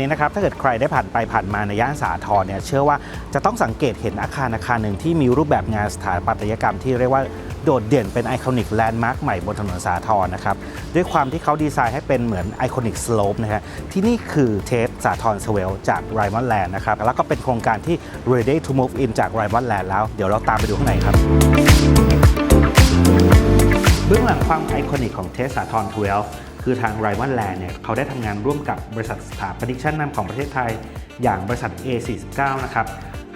นี้นะครับถ้าเกิดใครได้ผ่านไปผ่านมาในย่านสาทรเนี่ยเชื่อว่าจะต้องสังเกตเห็นอาคารอาคารหนึ่งที่มีรูปแบบงานสถาปัตยกรรมที่เรียกว่าโดดเด่นเป็นไอคอนิกแลนด์มาร์คใหม่บนถนนสาทรนะครับด้วยความที่เขาดีไซน์ให้เป็นเหมือนไอคอนิกสโลปนะฮะที่นี่คือเทสสาทรสเวลจากไรมอนแลนด์นะครับแล้วก็เป็นโครงการที่ ready to move in จากไรมอนแลนด์แล้วเดี๋ยวเราตามไปดูข้างในครับเบื้องหลังความไอคอนิกของเทสสาทร12 คือทางไรวันแลนด์เนี่ยเขาได้ทำงานร่วมกับบริษัทสถาปนิกชั้นนำของประเทศไทย อย่างบริษัท A49 นะครับ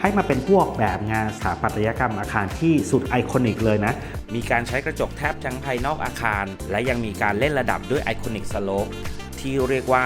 ให้มาเป็นพวกแบบงานสถาปัตยกรรมอาคารที่สุดไอคอนิกเลยนะ มีการใช้กระจกแทบทั้งภายนอกอาคาร และยังมีการเล่นระดับด้วยไอคอนิกสโลปที่เรียกว่า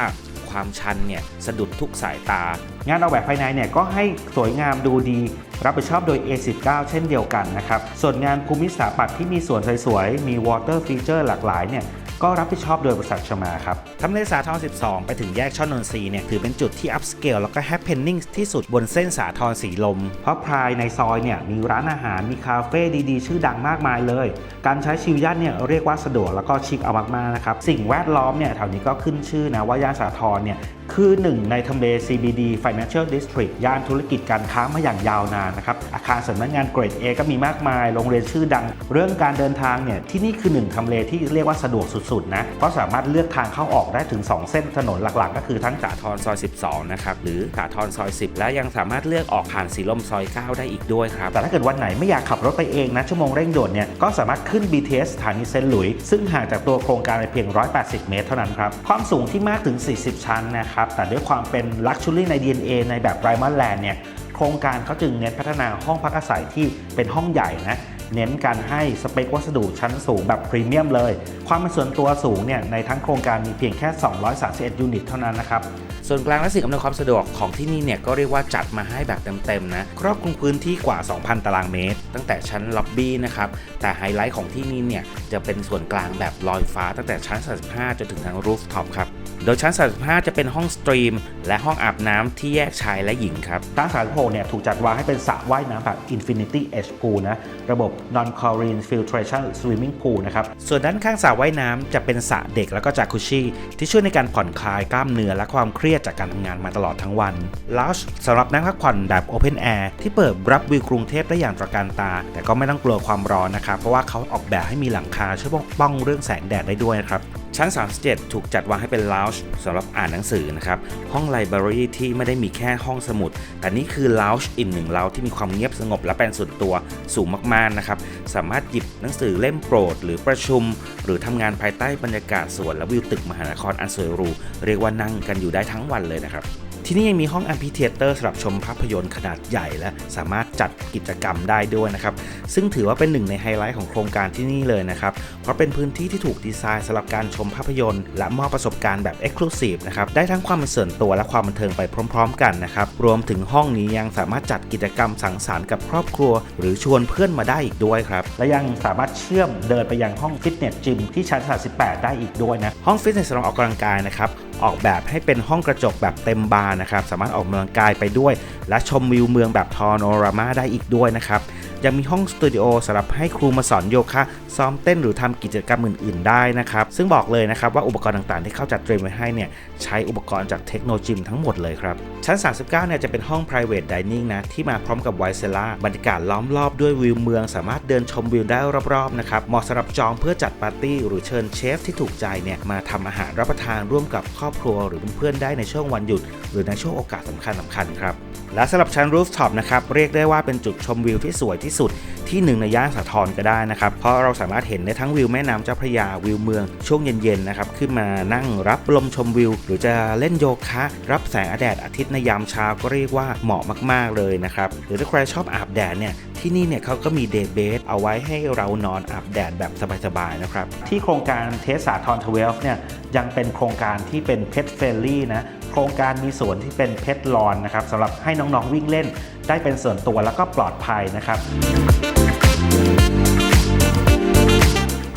ความชันเนี่ยสะดุดทุกสายตา งานออกแบบภายในเนี่ยก็ให้สวยงามดูดี รับผิดชอบโดย A19 เช่นเดียวกันนะครับ ส่วนงานภูมิสถาปัตย์ที่มีสวนสวยๆ มี water feature หลากหลายเนี่ย ก็รับผิดชอบโดยบริษัทชมาครับทำเลสาทร12 ไปถึงแยกช่อนนทรีเนี่ยถือเป็นจุดที่อัพสเกลแล้วก็แฮปเพนนิ่งที่สุดบนเส้นสาทรสีลม เพราะภายในซอยเนี่ยมีร้านอาหารมีคาเฟ่ดีๆ ชื่อดังมากมายเลย การใช้ชีวิตย่านเนี่ยเรียกว่าสะดวกแล้วก็ชิคเอามากๆนะครับสิ่งแวดล้อมเนี่ยแถวนี้ก็ขึ้นชื่อนะว่าย่านสาทรเนี่ย คือหนึ่งในทำเล CBD Financial District ย่านธุรกิจการค้ามาอย่างยาวนานนะครับ อาคารสำนักงานเกรด A ก็มีมากมาย โรงเรียนชื่อดัง เรื่องการเดินทางเนี่ย ที่นี่คือหนึ่งทำเลที่เรียกว่าสะดวกสุดๆนะ เพราะสามารถเลือกทางเข้าออกได้ถึง 2 เส้นถนนหลักๆ ก็คือทั้งสาทรซอย 12 นะครับ หรือสาทรซอย 10 และยังสามารถเลือกออกผ่านสีลมซอย 9 ได้อีกด้วยครับ แต่ถ้าเกิดวันไหนไม่อยากขับรถไปเองนะ ชั่วโมงเร่งด่วนเนี่ย ก็สามารถขึ้น BTS สถานีเซนต์หลุย ซึ่งห่างจากตัวโครงการไปเพียง 180 เมตรเท่านั้นครับ ความสูงที่มากถึง 40 ชั้นนะครับแต่ด้วยความเป็น Luxury ใน DNA ในแบบไรมอนแลนด์เนี่ยโครงการเขาจึงเน้นพัฒนาห้องพักอาศัยที่เป็นห้องใหญ่นะเน้นการให้สเปควัสดุชั้นสูงแบบพรีเมียมเลย ความเป็นส่วนตัวสูงเนี่ยในทั้งโครงการมีเพียงแค่ 231 ยูนิตเท่านั้นนะครับ ส่วนกลางและสิ่งอำนวยความสะดวกของที่นี่เนี่ยก็เรียกว่าจัดมาให้แบบเต็มๆนะ ครอบคลุมพื้นที่กว่า 2,000 ตารางเมตร ตั้งแต่ชั้นล็อบบี้นะครับ แต่ไฮไลท์ของที่นี่เนี่ยจะเป็นส่วนกลางแบบลอยฟ้าตั้งแต่ชั้น 35 จนถึงทางรูฟท็อปครับ โดยชั้น 35 จะเป็นห้องสตรีม และห้องอาบน้ำที่แยกชายและหญิงครับทั้ง36เนี่ยถูกจัดวางให้เป็นสระว่ายน้ำแบบ Infinity Edge Pool นะ ระบบ Non Chlorine Filtration Swimming Pool นะครับ ส่วนด้านข้างสระว่ายน้ำจะเป็นสระเด็กแล้วก็จากุชิที่ช่วยในการผ่อนคลายกล้ามเนื้อและความเครียดจากการทำงานมาตลอดทั้งวันล o ชสำหรับนักพักผ่อนแบบ Open Air ที่เปิดรับวิวกรุงเทพได้อย่างตระการตา แต่ก็ไม่ต้องกลัวความร้อนนะครับเพราะว่าเขาออกแบบให้มีหลังคาช่วยปกป้องเรื่องแสงแดดได้ด้วยนะครับ ชั้น 37 ถูกจัดวางให้เป็น lounge สำหรับอ่านหนังสือนะครับ ห้องไลบรารีที่ไม่ได้มีแค่ห้องสมุด แต่นี่คือ lounge อีกหนึ่ง lounge ที่มีความเงียบสงบและเป็นส่วนตัวสูงมากๆนะครับ สามารถหยิบหนังสือเล่มโปรด หรือประชุม หรือทำงานภายใต้บรรยากาศสวนและวิวตึกมหานครอันสวยหรูเรียกว่านั่งกันอยู่ได้ทั้งวันเลยนะครับ ที่นี่ยังมีห้องแอมพิเทเตอร์สำหรับชมภาพยนตร์ขนาดใหญ่และสามารถจัดกิจกรรมได้ด้วยนะครับ ซึ่งถือว่าเป็นหนึ่งในไฮไลท์ของโครงการที่นี่เลยนะครับ เพราะเป็นพื้นที่ที่ถูกดีไซน์สำหรับการชมภาพยนตร์ และมอบประสบการณ์แบบ Exclusive นะครับ ได้ทั้งความเป็นส่วนตัวและความบันเทิงไปพร้อม ๆ กันนะครับ รวมถึงห้องนี้ยังสามารถจัดกิจกรรมสังสรรค์กับครอบครัว หรือชวนเพื่อนมาได้อีกด้วยครับ และยังสามารถเชื่อมเดินไปยังห้องฟิตเนสจิมที่ชั้น38ได้อีกด้วยนะ ห้องฟิตเนสสำหรับออกกำลังกายนะครับ ออกแบบให้เป็นห้องกระจกแบบเต็มบานนะครับสามารถออกกำลังกายไปด้วย และชมวิวเมืองแบบทอโนรามาได้อีกด้วยนะครับยังมีห้องสตูดิโอสำหรับให้ครูมาสอนโยคะซ้อมเต้นหรือทำกิจกรรมอื่น ๆ ได้นะครับ ซึ่งบอกเลยนะครับว่าอุปกรณ์ต่างๆ ที่เขาจัดเตรียมไว้ให้เนี่ยใช้อุปกรณ์จากเทคโนโลยีทั้งหมดเลยครับ ชั้น 39 เนี่ยจะเป็นห้อง private dining นะ ที่มาพร้อมกับไวเซล่าบรรยากาศล้อมรอบด้วยวิวเมือง สามารถเดินชมวิวได้รอบๆนะครับเหมาะสำหรับจองเพื่อจัดปาร์ตี้หรือเชิญเชฟที่ถูกใจเนี่ยมาทำอาหารรับประทานร่วมกับครอบครัวหรือเพื่อนๆได้ในช่วงวันหยุด หรือในช่วงโอกาสสำคัญสคัญๆครับและสำหรับชั้นรูฟท็อปนะครับเรียกได้ว่าเป็นจุดชมวิวที่สวยที่สุดที่หนึ่งในย่านสาทรก็ได้นะครับ เพราะเราสามารถเห็นได้ทั้งวิวแม่น้ำเจ้าพระยาวิวเมืองช่วงเย็นๆนะครับขึ้นมานั่งรับลมชมวิว หรือจะเล่นโยคะ รับแสงแดดอาทิตย์ในยามเช้าก็เรียกว่าเหมาะมากๆเลยนะครับ หรือถ้าใครชอบอาบแดดเนี่ยที่นี่เนี่ยเขาก็มีเดย์เบสเอาไว้ให้เรานอนอาบแดดแบบสบายๆนะครับ ที่โครงการเทสสาทร12เนี่ยยังเป็นโครงการที่เป็นเพ t เฟรนลี่นะโครงการมีสวนที่เป็นเพ t ลอนนะครับสำหรับให้น้องๆวิ่งเล่น ได้เป็นส่วนตัวแล้วก็ปลอดภัยนะครับ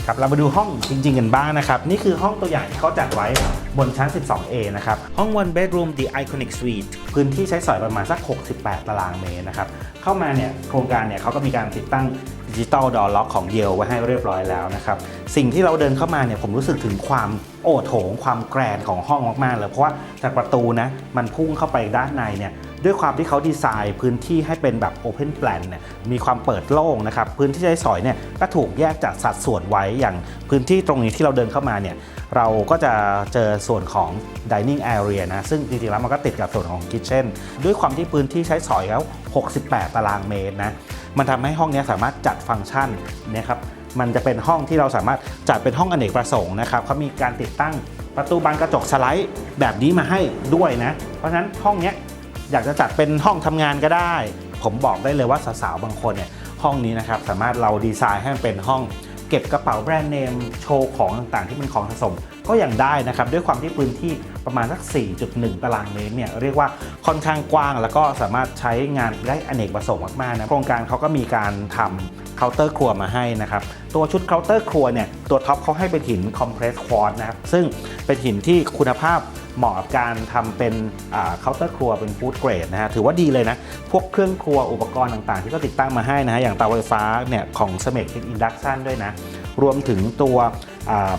ครับเรามาดูห้องจริง ๆ กันบ้างนะครับ นี่คือห้องตัวอย่างที่เขาจัดไว้บนชั้น 12A นะครับ ห้อง one bedroom the iconic suite พื้นที่ใช้สอยประมาณสัก 68 ตารางเมตรนะครับ เข้ามาเนี่ยโครงการเนี่ยเขาก็มีการติดตั้งดิจิตอลดอล็อกของเดียวไว้ให้เรียบร้อยแล้วนะครับ สิ่งที่เราเดินเข้ามาเนี่ยผมรู้สึกถึงความโอโถงความแกรนของห้องมากๆเลยเพราะว่าจากประตูนะมันพุ่งเข้าไปด้านในเนี่ย ด้วยความที่เขาดีไซน์พื้นที่ให้เป็นแบบ Open Plan เนี่ยมีความเปิดโล่งนะครับ พื้นที่ใช้สอยเนี่ยก็ถูกแยกจากสัดส่วนไว้อย่างพื้นที่ตรงนี้ที่เราเดินเข้ามาเนี่ยเราก็จะเจอส่วนของ dining area นะ ซึ่งจริงๆแล้วมันก็ติดกับส่วนของ kitchen ด้วยความที่พื้นที่ใช้สอยแล้ว68 ตารางเมตรนะ มันทำให้ห้องนี้สามารถจัดฟังก์ชันนะครับมันจะเป็นห้องที่เราสามารถจัดเป็นห้องอเนกประสงค์นะครับเขามีการติดตั้งประตูบานกระจกสไลด์แบบนี้มาให้ด้วยนะ เพราะฉะนั้นห้องเนี้ย อยากจะจัดเป็นห้องทำงานก็ได้ ผมบอกได้เลยว่าสาวๆบางคนเนี่ยห้องนี้นะครับสามารถเราดีไซน์ให้มันเป็นห้องเก็บกระเป๋าแบรนด์เนมโชว์ของต่างๆ ที่เป็นของสะสมก็ยังได้นะครับ ด้วยความที่พื้นที่ประมาณสัก 4.1 ตารางเมตรเนี่ยเรียกว่าค่อนข้างกว้าง แล้วก็สามารถใช้งานได้อเนกประสงค์มากๆนะโครงการเขาก็มีการทำ เคาน์เตอร์ครัวมาให้นะครับ ตัวชุดเคาน์เตอร์ครัวเนี่ยตัวท็อปเขาให้เป็นหินคอมเพรสควอตนะครับซึ่งเป็นหินที่คุณภาพเหมาะกับการทำเป็นเคาน์เตอร์ครัวเป็นฟู้ดเกรดนะฮะถือว่าดีเลยนะ พวกเครื่องครัวอุปกรณ์ต่างๆ ที่ก็ติดตั้งมาให้นะฮะอย่างเตาไฟฟ้าเนี่ยของสเมกเป็นอินดักชันด้วยนะ รวมถึงตัว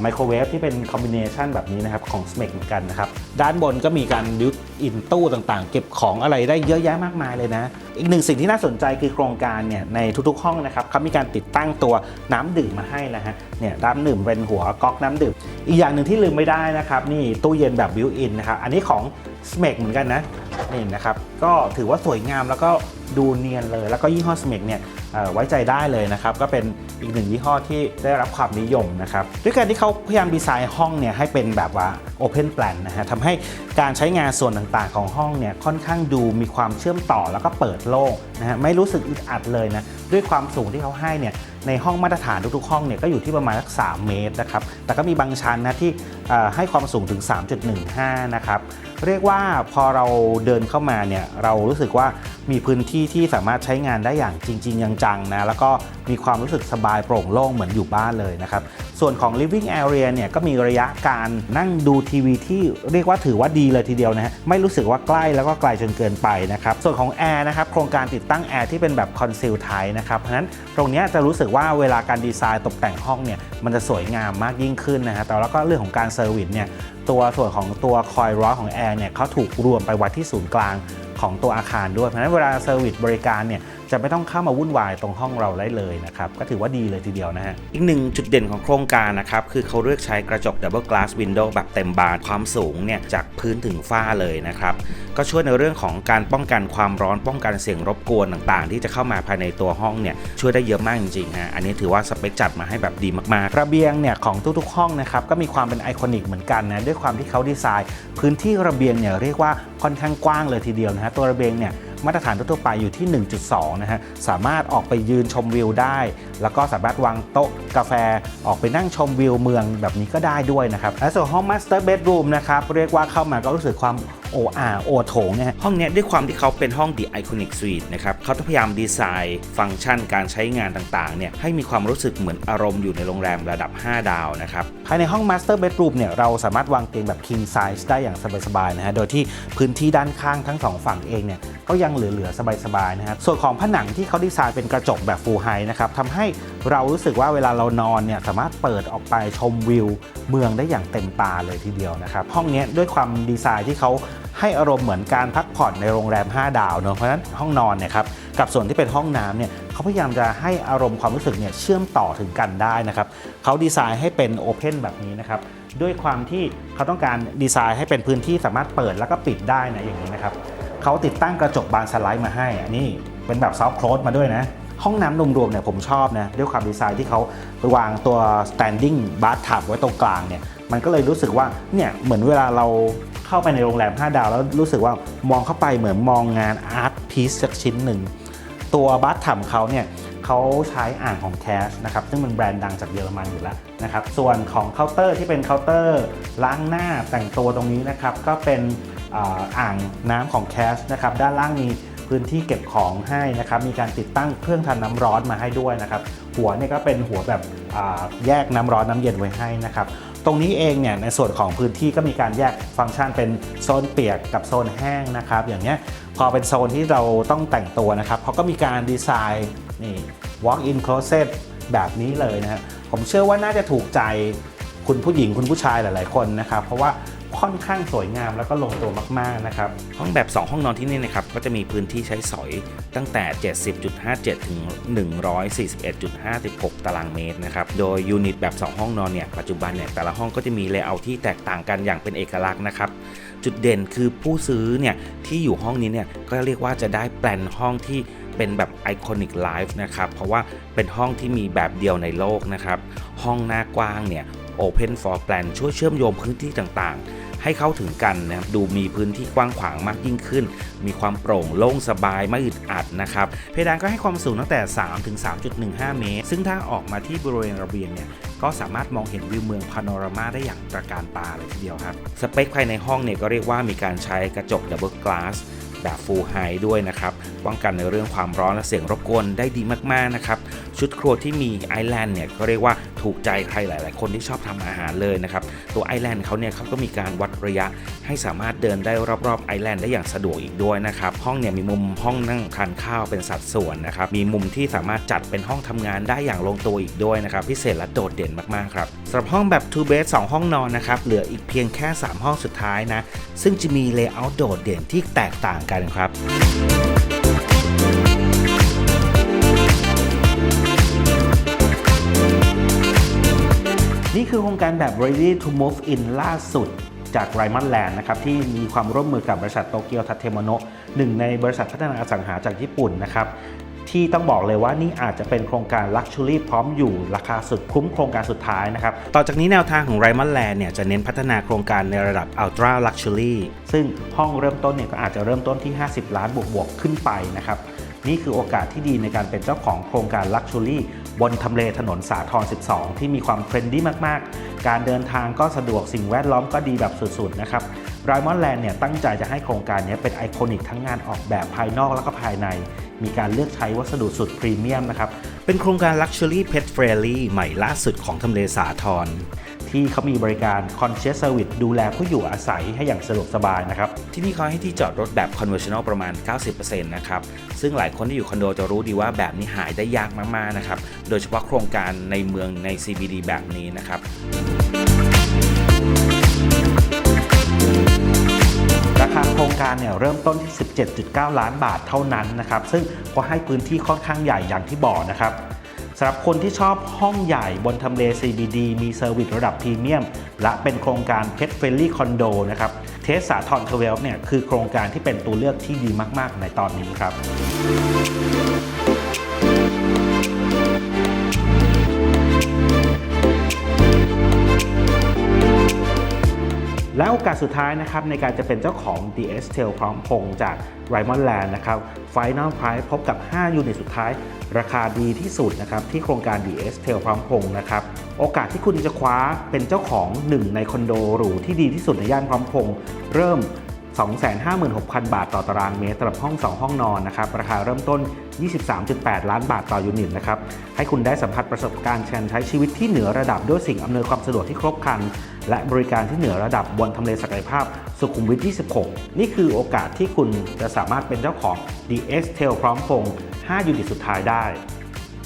ไมโครเวฟที่เป็นคอมบิเนชันแบบนี้นะครับของ s m e c เหมือนกันนะครับ ด้านบนก็มีการบิวอินตู้ต่างๆ เก็บของอะไรได้เยอะแยะมากมายเลยนะ อีกหนึ่งสิ่งที่น่าสนใจคือโครงการเนี่ยในทุกๆห้องนะครับเขามีการติดตั้งตัวน้ำดื่มมาให้นะฮะเนี่ยน้ำดื่มเป็นหัวก๊อกน้ำดื่ม อีกอย่างหนึ่งที่ลืมไม่ได้นะครับนี่ตู้เย็นแบบบิวอินนะครับอันนี้ของ s m e c เหมือนกันนะนี่นะครับก็ถือว่าสวยงามแล้วก็ดูเนียนเลย แล้วก็ยี่ห้อ s m e c เนี่ย ไว้ใจได้เลยนะครับก็เป็นอีกหนึ่งยี่ห้อที่ได้รับความนิยมนะครับด้วยการที่เขาพยายามดีไซน์ห้องเนี่ยให้เป็นแบบว่า Open Plan นะฮะทำให้การใช้งานส่วนต่างๆ ของห้องเนี่ยค่อนข้างดูมีความเชื่อมต่อแล้วก็เปิดโล่งนะฮะไม่รู้สึกอึดอัดเลยนะด้วยความสูงที่เขาให้เนี่ยในห้องมาตรฐานทุกๆห้องเนี่ยก็อยู่ที่ประมาณสัก3เมตรนะครับแต่ก็มีบางชั้นนะที่ ให้ความสูงถึง 3.15 นะครับ เรียกว่าพอเราเดินเข้ามาเนี่ยเรารู้สึกว่ามีพื้นที่ที่สามารถใช้งานได้อย่างจริง ๆ จังๆนะแล้วก็มีความรู้สึกสบายโปร่งโล่งเหมือนอยู่บ้านเลยนะครับ ส่วนของ living area เนี่ยก็มีระยะการนั่งดูทีวีที่เรียกว่าถือว่าดีเลยทีเดียวนะฮะไม่รู้สึกว่าใกล้แล้วก็ไกลจนเกินไปนะครับ ส่วนของแอร์นะครับโครงการติดตั้งแอร์ที่เป็นแบบคอนซีลไทนะครับเพราะฉะนั้นตรงนี้จะรู้สึกว่าเวลาการดีไซน์ตกแต่งห้องเนี่ยมันจะสวยงามมากยิ่งขึ้นนะฮะแต่แล้วก็เรื่องของการซอร์วิสเนี่ยตัวส่วนของตัวคอยร้อนของแอร์เนี่ยเขาถูกรวมไปไว้ที่ศูนย์กลางของตัวอาคารด้วย เพราะฉะนั้นเวลาเซอร์วิสบริการเนี่ย จะไม่ต้องเข้ามาวุ่นวายตรงห้องเราได้เลยนะครับ ก็ถือว่าดีเลยทีเดียวนะฮะ อีกหนึ่งจุดเด่นของโครงการนะครับ คือเขาเลือกใช้กระจก Double Glass Window แบบเต็มบานความสูงเนี่ยจากพื้นถึงฝ้าเลยนะครับ ก็ช่วยในเรื่องของการป้องกันความร้อนป้องกันเสียงรบกวนต่างๆ ที่จะเข้ามาภายในตัวห้องเนี่ยช่วยได้เยอะมากจริงๆฮะอันนี้ถือว่าสเปคจัดมาให้แบบดีมากๆ ระเบียงเนี่ยของทุกๆห้องนะครับก็มีความเป็นไอคอนิกเหมือนกันนะด้วยความที่เขาดีไซน์ พื้นที่ระเบียงเนี่ยเรียกว่าค่อนข้างกว้างเลยทีเดียวนะฮะตัวระเบียงเนี่ย มาตรฐานทั่วไปอยู่ที่ 1.2 นะฮะ สามารถออกไปยืนชมวิวได้ แล้วก็สามารถวางโต๊ะกาแฟออกไปนั่งชมวิวเมืองแบบนี้ก็ได้ด้วยนะครับและส่วนห้องมาสเตอร์เบดรูมนะครับเรียกว่าเข้ามาก็รู้สึกความ โออาโอโถงเนี่ยห้องนี้ด้วยความที่เขาเป็นห้อง The Iconic Suite นะครับเขาต้องพยายามดีไซน์ ฟังก์ชันการใช้งานต่างๆเนี่ยให้มีความรู้สึกเหมือนอารมณ์อยู่ในโรงแรมระดับ 5 ดาวนะครับภายในห้อง Master Bedroom เนี่ยเราสามารถวางเตียงแบบ King Size ได้อย่างสบายๆนะฮะโดยที่พื้นที่ด้านข้างทั้งสองฝั่งเองเนี่ยก็ยังเหลือ ๆ สบาย ๆ นะฮะส่วนของผนังที่เขาดีไซน์เป็นกระจกแบบ Full Height นะครับทำให้เรารู้สึกว่าเวลาเรานอนเนี่ยสามารถเปิดออกไปชมวิว เมืองได้อย่างเต็มตาเลยทีเดียวนะครับ ห้องนี้ด้วยความดีไซน์ที่เขาให้อารมณ์เหมือนการพักผ่อนในโรงแรม 5 ดาวเนอะเพราะฉะนั้นห้องนอนเนี่ยครับกับส่วนที่เป็นห้องน้ำเนี่ยเขาพยายามจะให้อารมณ์ความรู้สึกเนี่ยเชื่อมต่อถึงกันได้นะครับเขาดีไซน์ให้เป็นโอเพนแบบนี้นะครับด้วยความที่เขาต้องการดีไซน์ให้เป็นพื้นที่สามารถเปิดแล้วก็ปิดได้นะอย่างนี้นะครับเขาติดตั้งกระจกบานสไลด์มาให้อันนี้เป็นแบบซอฟต์โคลสมาด้วยนะ ห้องน้ำรวมๆเนี่ยผมชอบนะด้วยความดีไซน์ที่เขาวางตัว standing bathtub ไว้ตรงกลางเนี่ยมันก็เลยรู้สึกว่าเนี่ยเหมือนเวลาเราเข้าไปในโรงแรม 5 ดาว แล้วรู้สึกว่ามองเข้าไปเหมือนมองงานอาร์ตพีซสักชิ้นหนึ่ง ตัวบัตถัมเขาเนี่ยเขาใช้อ่างของแคชนะครับซึ่งเป็นแบรนด์ดังจากเยอรมันอยู่แล้วนะครับส่วนของเคาน์เตอร์ที่เป็นเคาน์เตอร์ล้างหน้าแต่งตัวตรงนี้นะครับก็เป็นอ่างน้ำของแคชนะครับด้านล่างมี พื้นที่เก็บของให้นะครับ มีการติดตั้งเครื่องทำน้ำร้อนมาให้ด้วยนะครับ หัวเนี่ยก็เป็นหัวแบบแยกน้ำร้อนน้ำเย็นไว้ให้นะครับ ตรงนี้เองเนี่ยในส่วนของพื้นที่ก็มีการแยกฟังก์ชันเป็นโซนเปียกกับโซนแห้งนะครับ อย่างเนี้ยพอเป็นโซนที่เราต้องแต่งตัวนะครับเขาก็มีการดีไซน์นี่ walk in closet แบบนี้เลยนะฮะผมเชื่อว่าน่าจะถูกใจคุณผู้หญิงคุณผู้ชายหลาย ๆ คนนะครับ เพราะว่า ค่อนข้างสวยงามแล้วก็ลงตัวมากๆนะครับ ห้องแบบ 2 ห้องนอนที่นี่นะครับก็จะมีพื้นที่ใช้สอยตั้งแต่ 70.57 ถึง 141.56 ตารางเมตรนะครับ โดยยูนิตแบบ 2 ห้องนอนเนี่ยปัจจุบันเนี่ยแต่ละห้องก็จะมีเลเยอร์ที่แตกต่างกันอย่างเป็นเอกลักษณ์นะครับจุดเด่นคือผู้ซื้อเนี่ยที่อยู่ห้องนี้เนี่ยก็เรียกว่าจะได้แปลนห้องที่เป็นแบบไอคอนิกไลฟ์นะครับเพราะว่าเป็นห้องที่มีแบบเดียวในโลกนะครับ ห้องหน้ากว้างเนี่ย Open for Plan ช่วยเชื่อมโยงพื้นที่ต่างๆ ให้เข้าถึงกันนะครับดูมีพื้นที่กว้างขวางมากยิ่งขึ้น มีความโปร่งโล่งสบายไม่อึดอัดนะครับ เพดานก็ให้ความสูงตั้งแต่ 3 ถึง 3.15 เมตร ซึ่งถ้าออกมาที่บริเวณระเบียงเนี่ยก็สามารถมองเห็นวิวเมืองพาโนรามาได้อย่างตระการตาเลยทีเดียวครับ สเปคภายในห้องเนี่ยก็เรียกว่ามีการใช้กระจกดับเบิลกลาส แบบ Full High ด้วยนะครับ ป้องกันในเรื่องความร้อนและเสียงรบกวนได้ดีมากๆนะครับ ชุดครัวที่มีไอแลนด์เนี่ยก็เรียกว่าถูกใจใครหลาย ๆ คนที่ชอบทำอาหารเลยนะครับ ตัวไอแลนด์เขาเนี่ยเขาก็มีการวัดระยะให้สามารถเดินได้รอบ ๆ ไอแลนด์ได้อย่างสะดวกอีกด้วยนะครับ ห้องเนี่ยมีมุมห้องนั่งทานข้าวเป็นสัดส่วนนะครับ มีมุมที่สามารถจัดเป็นห้องทำงานได้อย่างลงตัวอีกด้วยนะครับ พิเศษและโดดเด่นมาก ๆ ครับสำหรับห้องแบบ two bed 2 ห้องนอนนะครับ เหลืออีกเพียงแค่ 3 ห้องสุดท้ายนะ ซึ่งจะมีเลเยอร์โดดเด่นที่แตกต่างกันครับนี่คือโครงการแบบ ready to move in ล่าสุดจาก r รมอนแลนด์นะครับที่มีความร่วมมือกับบริษัทโตเกียวทัตเทโมโนะหนึ่งในบริษัทพัฒนาอสังหาจากญี่ปุ่นนะครับ ที่ต้องบอกเลยว่านี่อาจจะเป็นโครงการ Luxury พร้อมอยู่ราคาสุดคุ้มโครงการสุดท้ายนะครับ ต่อจากนี้แนวทางของ r รมอนแลนเนี่ยจะเน้นพัฒนาโครงการในระดับ Ultra Luxury ซึ่งห้องเริ่มต้นเนี่ยก็อาจจะเริ่มต้นที่ 50 ล้านบวกๆขึ้นไปนะครับนี่คือโอกาสที่ดีในการเป็นเจ้าของโครงการ Luxury บนทำเลถนนสาทร 12 ที่มีความเทรนดี้มาก ๆ การเดินทางก็สะดวกสิ่งแวดล้อมก็ดีแบบสุด ๆ นะครับ ไรมอนแลนด์เนี่ยตั้งใจจะให้โครงการนี้เป็นไอคอนิกทั้งงานออกแบบภายนอกแล้วก็ภายใน มีการเลือกใช้วัสดุสุดพรีเมียมนะครับ เป็นโครงการ Luxury Pet Friendly ใหม่ล่าสุดของทำเลสาทรที่เขามีบริการ Concierge Service ดูแลผู้อยู่อาศัยให้อย่างสะดวกสบายนะครับ ที่นี่เขาให้ที่จอดรถแบบ conventional ประมาณ 90%นะครับ ซึ่งหลายคนที่อยู่คอนโดจะรู้ดีว่าแบบนี้หายได้ยากมากๆนะครับ โดยเฉพาะโครงการในเมืองใน CBD แบบนี้นะครับ คาโครงการเนี่ยเริ่มต้นที่ 17.9 ล้านบาทเท่านั้นนะครับซึ่งก็ให้พื้นที่ค่อนข้างใหญ่อย่างที่บอกนะครับสำหรับคนที่ชอบห้องใหญ่บนทำเล CBD มีเซอร์วิสระดับพรีเมียม และเป็นโครงการเพชรเฟลลี่คอนโดนะครับเทสสาทรทเวลเนี่ยคือโครงการที่เป็นตัวเลือกที่ดีมาก ๆ ในตอนนี้ครับ และโอกาสสุดท้ายนะครับในการจะเป็นเจ้าของ DS t a l พร้อมพงจาก r i m o n Land นะครับ Final Price พบกับ 5 ยูนิตสุดท้าย ราคาดีที่สุดนะครับที่โครงการ DS t a l พร้อมพงนะครับโอกาสที่คุณจะคว้าเป็นเจ้าของหนึ่งในคอนโดหรูที่ดีที่สุดในย่านพร้อมพงษ์เริ่ม 256,000 บาทต่อตารางเมตรสำหรับห้อง 2 ห้องนอนนะครับราคาเริ่มต้น 23.8 ล้านบาทต่อยูนิตนะครับให้คุณได้สัมผัสประสบการณ์การใช้ชีวิตที่เหนือระดับด้วยสิ่งอำนวยความสะดวกที่ครบครัน และบริการที่เหนือระดับบนทำเลศักยภาพสุขุมวิท 26 นี่คือโอกาสที่คุณจะสามารถเป็นเจ้าของ DS t a l พร้อมพง 5 ยูนิตสุดท้ายได้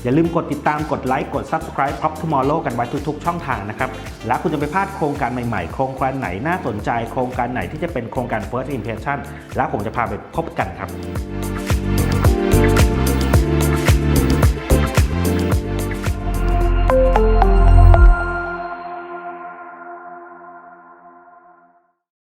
อย่าลืมกดติดตามกดไลค์กด Subscribe Prop Tomorrow กันไว้ทุกๆ ช่องทางนะครับ และคุณจะไม่พลาดโครงการใหม่ๆ โครงการไหนน่าสนใจ โครงการไหนที่จะเป็นโครงการ First Impression และผมจะพาไปพบกันครับ